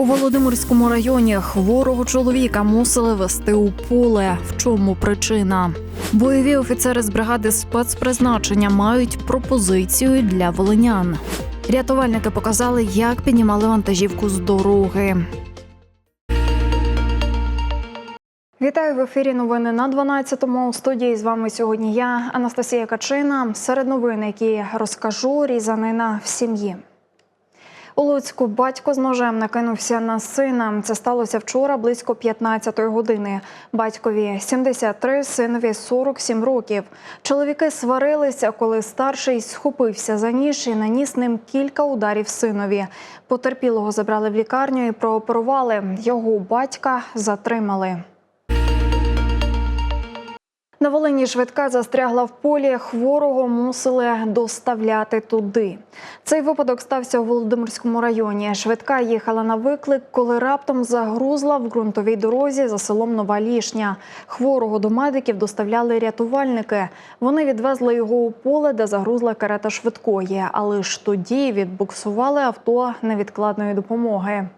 У Володимирському районі хворого чоловіка мусили вести у поле. В чому причина? Бойові офіцери з бригади спецпризначення мають пропозицію для волинян. Рятувальники показали, як піднімали вантажівку з дороги. Вітаю в ефірі. Новини на 12-му. У студії з вами сьогодні я, Анастасія Качина. Серед новин, які розкажу, різанина в сім'ї. У Луцьку батько з ножем накинувся на сина. Це сталося вчора близько 15-ї години. Батькові 73, синові 47 років. Чоловіки сварилися, коли старший схопився за ніж і наніс ним кілька ударів синові. Потерпілого забрали в лікарню і прооперували. Його батька затримали. На Волині швидка застрягла в полі. Хворого мусили доставляти туди. Цей випадок стався у Володимирському районі. Швидка їхала на виклик, коли раптом загрузла в ґрунтовій дорозі за селом Нова Лішня. Хворого до медиків доставляли рятувальники. Вони відвезли його у поле, де загрузла карета швидкої. Але ж тоді відбуксували авто невідкладної допомоги.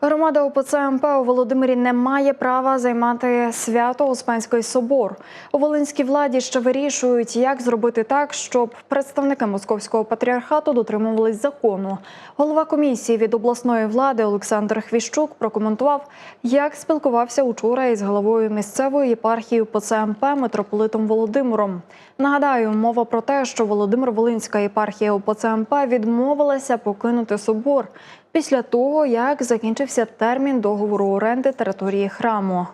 Громада УПЦ МП у Володимирі не має права займати свято Успенський собор. У волинській владі ще вирішують, як зробити так, щоб представники московського патріархату дотримувались закону. Голова комісії від обласної влади Олександр Хвіщук прокоментував, як спілкувався учора із головою місцевої єпархії УПЦ МП митрополитом Володимиром. Нагадаю, мова про те, що Володимир Волинська єпархія УПЦ МП відмовилася покинути собор після того, як закінчився термін договору оренди території храму.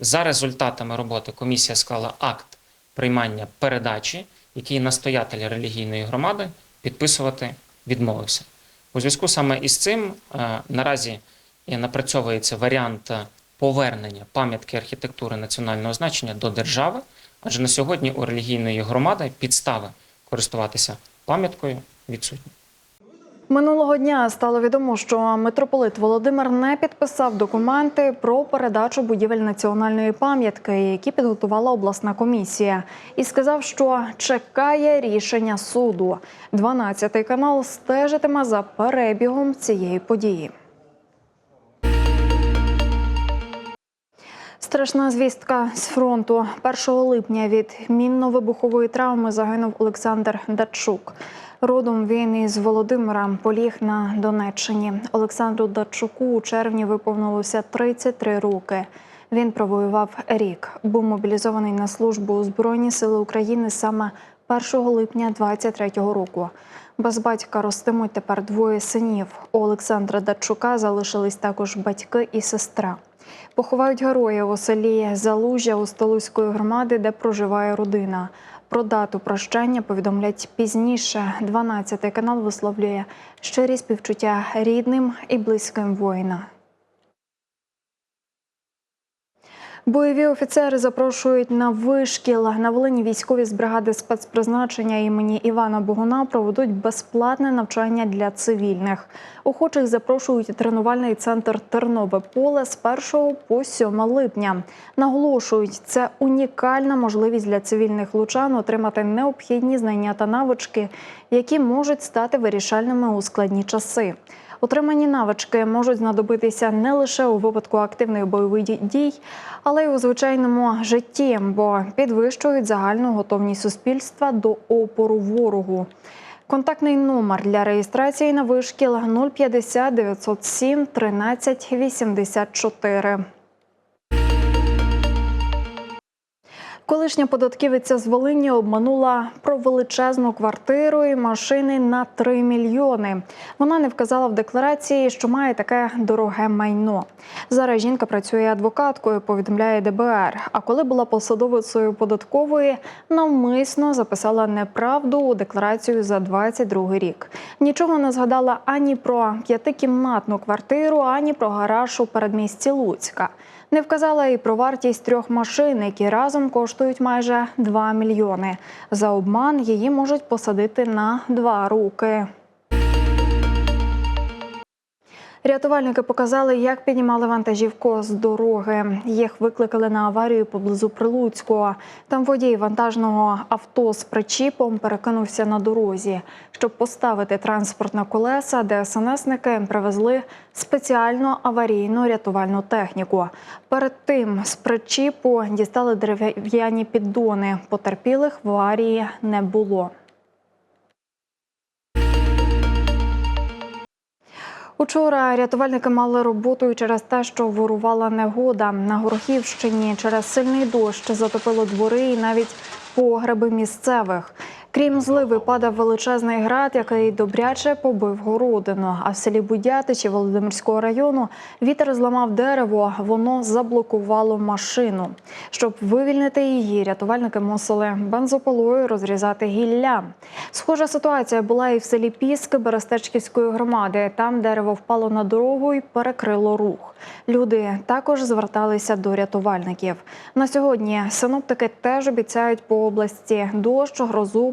За результатами роботи комісія склала акт приймання передачі, який настоятель релігійної громади підписувати відмовився. У зв'язку саме із цим е, наразі напрацьовується варіант повернення пам'ятки архітектури національного значення до держави, адже на сьогодні у релігійної громади підстави користуватися пам'яткою відсутні. Минулого дня стало відомо, що митрополит Володимир не підписав документи про передачу будівель національної пам'ятки, які підготувала обласна комісія, і сказав, що чекає рішення суду. 12-й канал стежитиме за перебігом цієї події. Страшна звістка з фронту. 1 липня від мінно-вибухової травми загинув Олександр Дачук. Родом він із Володимира поліг на Донеччині. Олександру Дачуку у червні виповнилося 33 роки. Він провоював рік. Був мобілізований на службу у Збройні Сили України саме 1 липня 23-го року. Без батька ростимуть тепер двоє синів. У Олександра Дачука залишились також батьки і сестра. Поховають героя у селі Залужя у Столуської громади, де проживає родина. Про дату прощання повідомлять пізніше. 12 канал висловлює щирі співчуття рідним і близьким воїна. Бойові офіцери запрошують на вишкіл. На Волині військові з бригади спецпризначення імені Івана Богуна проведуть безплатне навчання для цивільних. Охочих запрошують тренувальний центр Тернове поле з 1 по 7 липня. Наголошують, це унікальна можливість для цивільних лучан отримати необхідні знання та навички, які можуть стати вирішальними у складні часи. Отримані навички можуть знадобитися не лише у випадку активних бойових дій, але й у звичайному житті, бо підвищують загальну готовність суспільства до опору ворогу. Контактний номер для реєстрації на вишкіл 050 907 13 84. Колишня податківиця з Волині обманула про величезну квартиру і машини на 3 мільйони. Вона не вказала в декларації, що має таке дороге майно. Зараз жінка працює адвокаткою, повідомляє ДБР. А коли була посадовицею податкової, навмисно записала неправду у декларацію за 22 рік. Нічого не згадала ані про п'ятикімнатну квартиру, ані про гараж у передмісті Луцька. Не вказала і про вартість трьох машин, які разом коштують майже 2 мільйони. За обман її можуть посадити на два роки. Рятувальники показали, як піднімали вантажівку з дороги. Їх викликали на аварію поблизу Прилуцького. Там водій вантажного авто з причіпом перекинувся на дорозі. Щоб поставити транспорт на колеса, ДСНСники привезли спеціальну аварійну рятувальну техніку. Перед тим з причіпу дістали дерев'яні піддони. Потерпілих в аварії не було. Учора рятувальники мали роботу через те, що ворувала негода. На Горохівщині через сильний дощ затопило двори і навіть погреби місцевих. Крім зливи, падав величезний град, який добряче побив городину. А в селі Будятичі Володимирського району вітер зламав дерево, воно заблокувало машину. Щоб вивільнити її, рятувальники мусили бензопилою розрізати гілля. Схожа ситуація була і в селі Піски Берестечківської громади. Там дерево впало на дорогу і перекрило рух. Люди також зверталися до рятувальників. На сьогодні синоптики теж обіцяють по області дощ, грозу,